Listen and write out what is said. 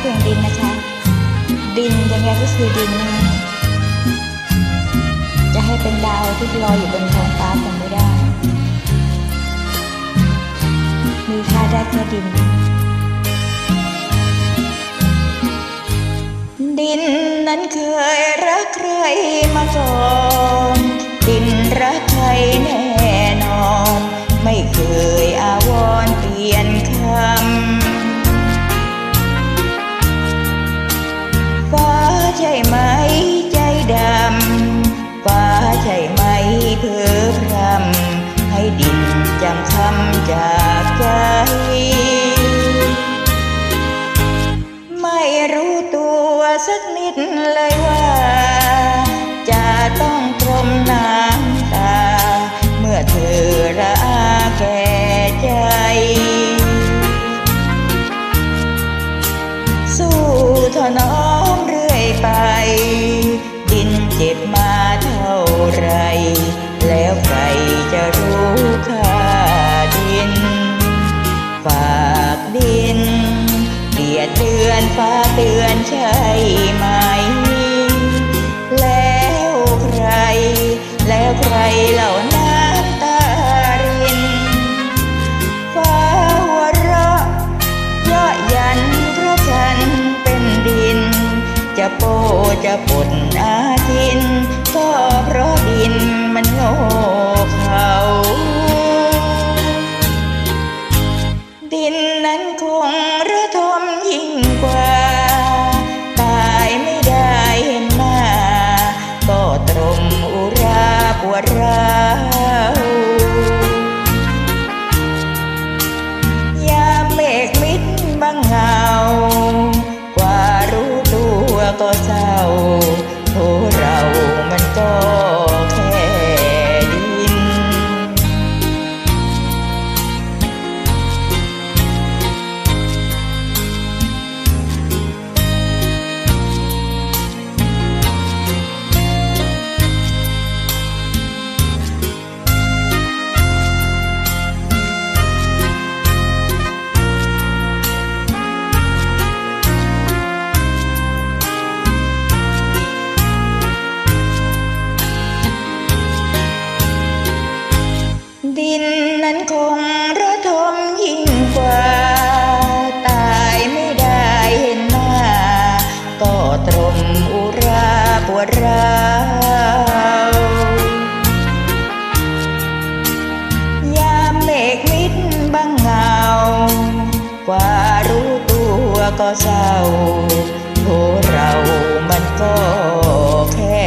เพียงดินนะคะ ดินยังไงก็คือดินนะคะจะให้เป็นดาวที่ลอยอยู่บนท้องฟ้าคงไม่ได้ มีค่าได้แค่ดิน ดินนั้นเคยรักใครมาก่อน สักนิดเลยว่า จะต้องตรมน้ำตา เมื่อเธอระอาแก่ใจ สู้ถนอมเรื่อยไป ดินเจ็บมาเท่าไร แล้วใครจะรู้ค่ อนฟ้าเตือนใช่ไหม แล้วใคร แล้วใครเหล่าน้ำตาริน ฟ้าหัวเราะเยาะยันเพราะฉันเป็นดิน จะโปจะปดอาทิน ก็เพราะดินมันโง่เขาดินนั้นคง ก็เจ้าโทเรา ระทมยิงกว่า ตายไม่ได้เห็นหน้า ก็ตรมอุราปวดร้าวยาเมฆมิดบังเงา กว่ารู้ตัวก็เศร้าโทเรามันก็แค่